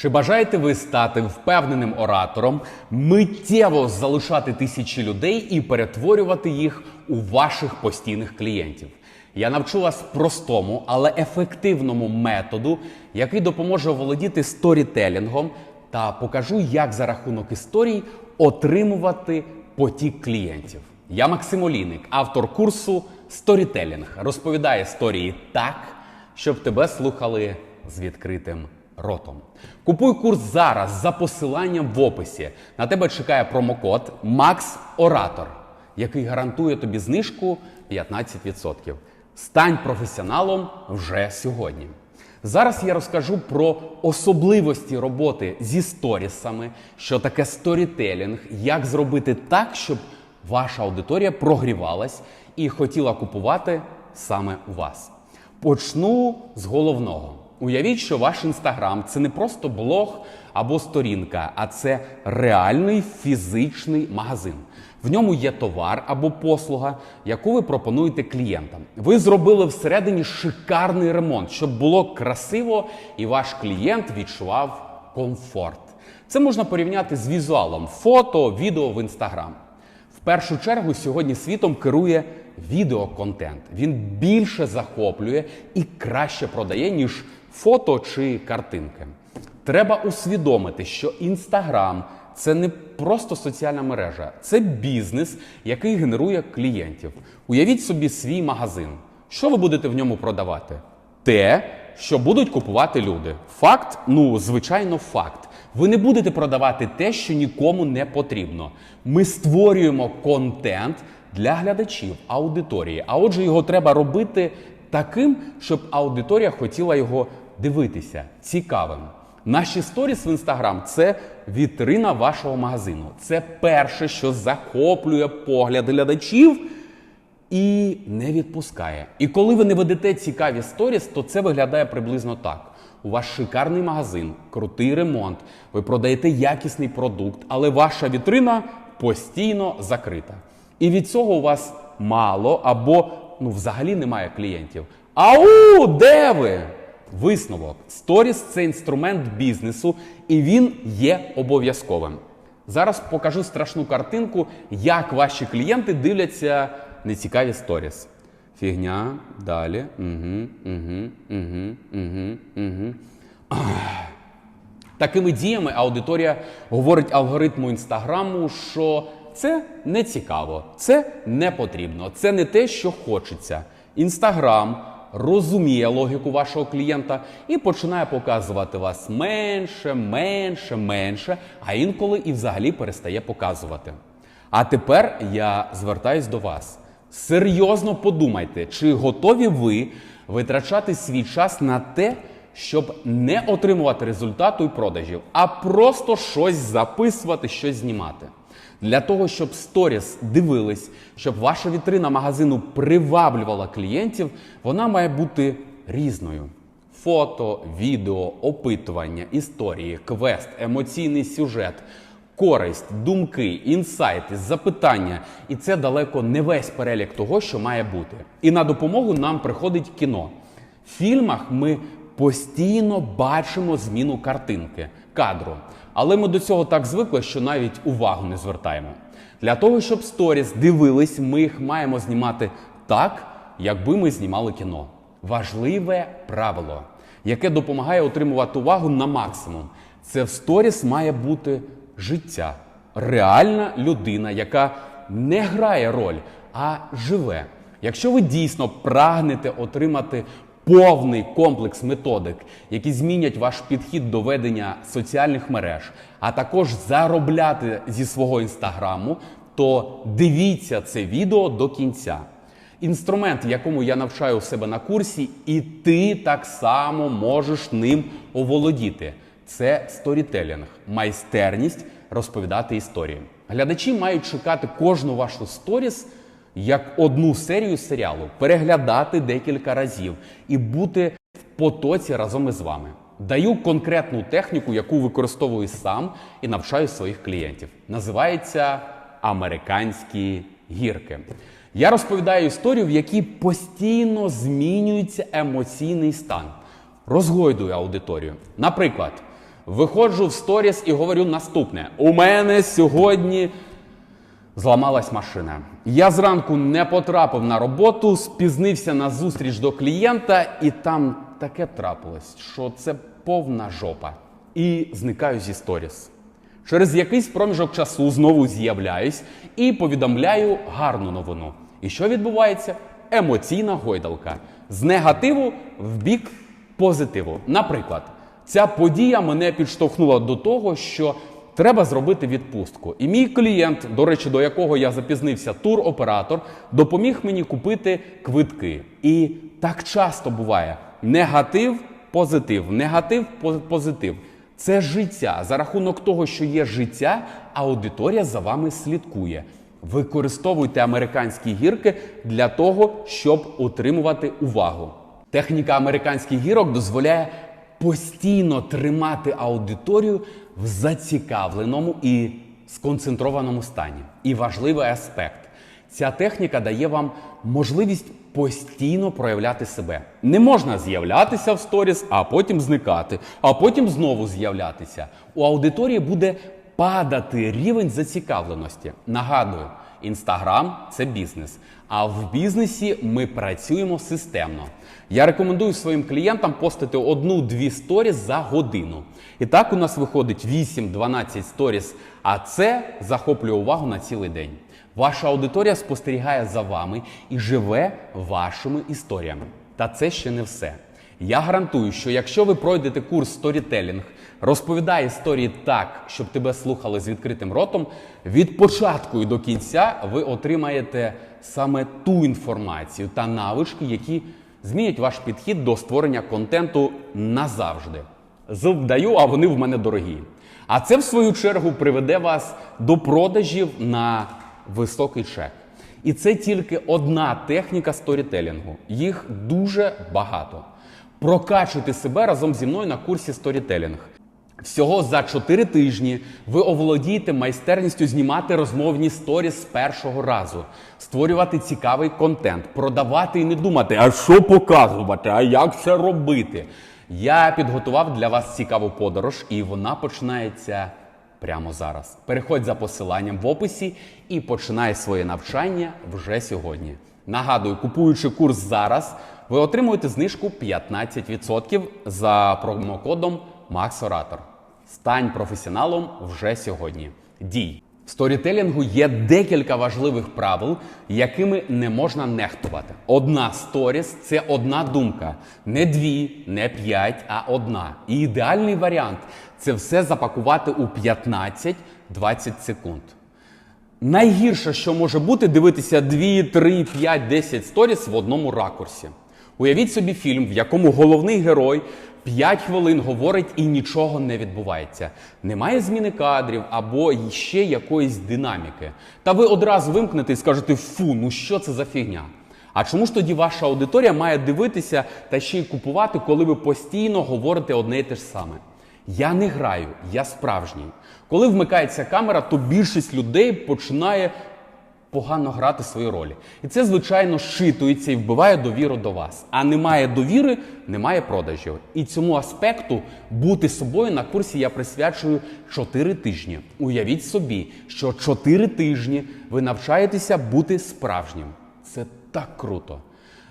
Чи бажаєте ви стати впевненим оратором, миттєво залишати тисячі людей і перетворювати їх у ваших постійних клієнтів? Я навчу вас простому, але ефективному методу, який допоможе володіти сторітелінгом та покажу, як за рахунок історій отримувати потік клієнтів. Я Максим Олійник, автор курсу Сторітелінг. Розповідає історії так, щоб тебе слухали з відкритим ротом. Купуй курс зараз за посиланням в описі. На тебе чекає промокод MAXORATOR, який гарантує тобі знижку 15%. Стань професіоналом вже сьогодні. Зараз я розкажу про особливості роботи зі сторісами, що таке сторітелінг, як зробити так, щоб ваша аудиторія прогрівалась і хотіла купувати саме у вас. Почну з головного. Уявіть, що ваш інстаграм це не просто блог або сторінка, а це реальний фізичний магазин. В ньому є товар або послуга, яку ви пропонуєте клієнтам. Ви зробили всередині шикарний ремонт, щоб було красиво і ваш клієнт відчував комфорт. Це можна порівняти з візуалом фото, відео в інстаграм. В першу чергу сьогодні світом керує відеоконтент. Він більше захоплює і краще продає, ніж фото чи картинки. Треба усвідомити, що Інстаграм це не просто соціальна мережа, це бізнес, який генерує клієнтів. Уявіть собі свій магазин. Що ви будете в ньому продавати? Те, що будуть купувати люди. Факт, ну звичайно, факт. Ви не будете продавати те, що нікому не потрібно. Ми створюємо контент для глядачів, аудиторії. А отже, його треба робити таким, щоб аудиторія хотіла його дивитися цікавим. Наші сторіс в інстаграм це вітрина вашого магазину. Це перше, що захоплює погляд глядачів і не відпускає. І коли ви не ведете цікаві сторіс, то це виглядає приблизно так. У вас шикарний магазин, крутий ремонт, ви продаєте якісний продукт, але ваша вітрина постійно закрита. І від цього у вас мало або ну, взагалі немає клієнтів. Ау, де ви? Висновок. Сторіс це інструмент бізнесу, і він є обов'язковим. Зараз покажу страшну картинку, як ваші клієнти дивляться нецікаві сторіс. Фігня, далі. Угу, угу, угу, угу, угу. Такими діями аудиторія говорить алгоритму інстаграму, що це не цікаво, це не потрібно, це не те, що хочеться. Інстаграм розуміє логіку вашого клієнта і починає показувати вас менше, менше, менше, а інколи і взагалі перестає показувати. А тепер я звертаюсь до вас. Серйозно подумайте, чи готові ви витрачати свій час на те, щоб не отримувати результату і продажів, а просто щось записувати, щось знімати. Для того, щоб сторіс дивились, щоб ваша вітрина магазину приваблювала клієнтів, вона має бути різною. Фото, відео, опитування, історії, квест, емоційний сюжет, користь, думки, інсайти, запитання. І це далеко не весь перелік того, що має бути. І на допомогу нам приходить кіно. В фільмах ми постійно бачимо зміну картинки, кадру. Але ми до цього так звикли, що навіть увагу не звертаємо. Для того, щоб сторіс дивились, ми їх маємо знімати так, якби ми знімали кіно. Важливе правило, яке допомагає отримувати увагу на максимум. Це в сторіс має бути життя, реальна людина, яка не грає роль, а живе. Якщо ви дійсно прагнете отримати повний комплекс методик, які змінять ваш підхід до ведення соціальних мереж, а також заробляти зі свого інстаграму, то дивіться це відео до кінця. Інструмент, якому я навчаю у себе на курсі, і ти так само можеш ним оволодіти. Це сторітелінг, майстерність розповідати історії. Глядачі мають чекати кожну вашу сторіс як одну серію серіалу, переглядати декілька разів і бути в потоці разом із вами. Даю конкретну техніку, яку використовую сам і навчаю своїх клієнтів. Називається американські гірки. Я розповідаю історію, в якій постійно змінюється емоційний стан, розгойдую аудиторію. Наприклад, Виходжу в сторіс і говорю наступне: у мене сьогодні зламалась машина. Я зранку не потрапив на роботу, спізнився на зустріч до клієнта, і там таке трапилось, що це повна жопа. І зникаю зі сторіс. Через якийсь проміжок часу знову з'являюсь і повідомляю гарну новину. І що відбувається? Емоційна гойдалка з негативу в бік позитиву. Наприклад, ця подія мене підштовхнула до того, що треба зробити відпустку. І мій клієнт, до речі, до якого я запізнився, туроператор, допоміг мені купити квитки. І так часто буває: негатив, позитив, негатив, позитив. Це життя. За рахунок того, що є життя, аудиторія за вами слідкує. Використовуйте американські гірки для того, щоб утримувати увагу. Техніка американських гірок дозволяє постійно тримати аудиторію в зацікавленому і сконцентрованому стані. І важливий аспект. Ця техніка дає вам можливість постійно проявляти себе. Не можна з'являтися в сторіс, а потім зникати, а потім знову з'являтися. У аудиторії буде падати рівень зацікавленості. Нагадую, інстаграм це бізнес. А в бізнесі ми працюємо системно. Я рекомендую своїм клієнтам постити одну-дві сторіс за годину. І так у нас виходить 8-12 сторіс, а це захоплює увагу на цілий день. Ваша аудиторія спостерігає за вами і живе вашими історіями. Та це ще не все. Я гарантую, що якщо ви пройдете курс сторітелінг, розповідає історії так, щоб тебе слухали з відкритим ротом, від початку і до кінця ви отримаєте саме ту інформацію та навички, які змінять ваш підхід до створення контенту назавжди. Зуб даю, а вони в мене дорогі. А це, в свою чергу, приведе вас до продажів на високий чек. І це тільки одна техніка сторітелінгу. Їх дуже багато. Прокачуйте себе разом зі мною на курсі сторітелінг. Всього за 4 тижні ви оволодієте майстерністю знімати розмовні сторіс з першого разу, створювати цікавий контент, продавати і не думати, а що показувати, а як це робити. Я підготував для вас цікаву подорож, і вона починається прямо зараз. Переходь за посиланням в описі і починай своє навчання вже сьогодні. Нагадую, купуючи курс зараз, ви отримуєте знижку 15% за промокодом MaxOrator. Стань професіоналом вже сьогодні. Дій! В сторітелінгу є декілька важливих правил, якими не можна нехтувати. Одна сторіс це одна думка, не дві, не п'ять, а одна. І ідеальний варіант це все запакувати у 15-20 секунд. Найгірше, що може бути, дивитися 2, 3, 5, 10 сторіс в одному ракурсі. Уявіть собі фільм, в якому головний герой 5 хвилин говорить і нічого не відбувається. Немає зміни кадрів або ще якоїсь динаміки. Та ви одразу вимкнете і скажете: фу, ну що це за фігня? А чому ж тоді ваша аудиторія має дивитися та ще й купувати, коли ви постійно говорите одне і те ж саме? Я не граю, я справжній. Коли вмикається камера, то більшість людей починає погано грати свої ролі. І це, звичайно, щитується і вбиває довіру до вас. А немає довіри, немає продажів. І цьому аспекту бути собою на курсі я присвячую 4 тижні. Уявіть собі, що 4 тижні ви навчаєтеся бути справжнім. Це так круто.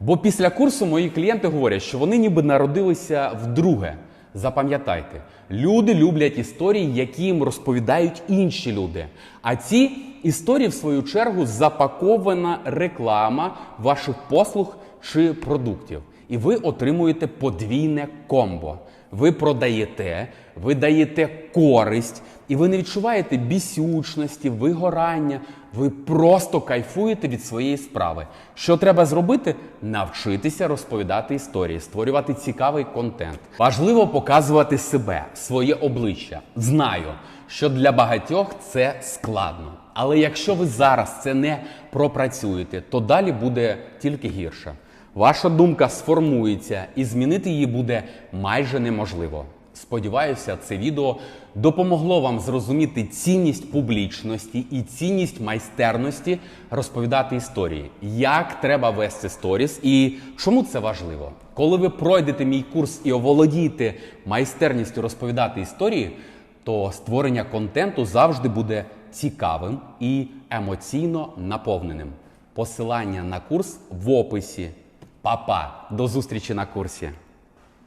Бо після курсу мої клієнти говорять, що вони ніби народилися вдруге. Запам'ятайте, люди люблять історії, які їм розповідають інші люди. А ці історії, в свою чергу, запакована реклама ваших послуг чи продуктів. І ви отримуєте подвійне комбо. Ви продаєте, ви даєте користь, і ви не відчуваєте бісючності, вигорання. Ви просто кайфуєте від своєї справи. Що треба зробити? Навчитися розповідати історії, створювати цікавий контент. Важливо показувати себе, своє обличчя. Знаю, що для багатьох це складно. Але якщо ви зараз це не пропрацюєте, то далі буде тільки гірше. Ваша думка сформується і змінити її буде майже неможливо. Сподіваюся, це відео допомогло вам зрозуміти цінність публічності і цінність майстерності розповідати історії, як треба вести сторіс і чому це важливо. Коли ви пройдете мій курс і оволодієте майстерністю розповідати історії, то створення контенту завжди буде цікавим і емоційно наповненим. Посилання на курс в описі. Па-па! До зустрічі на курсі!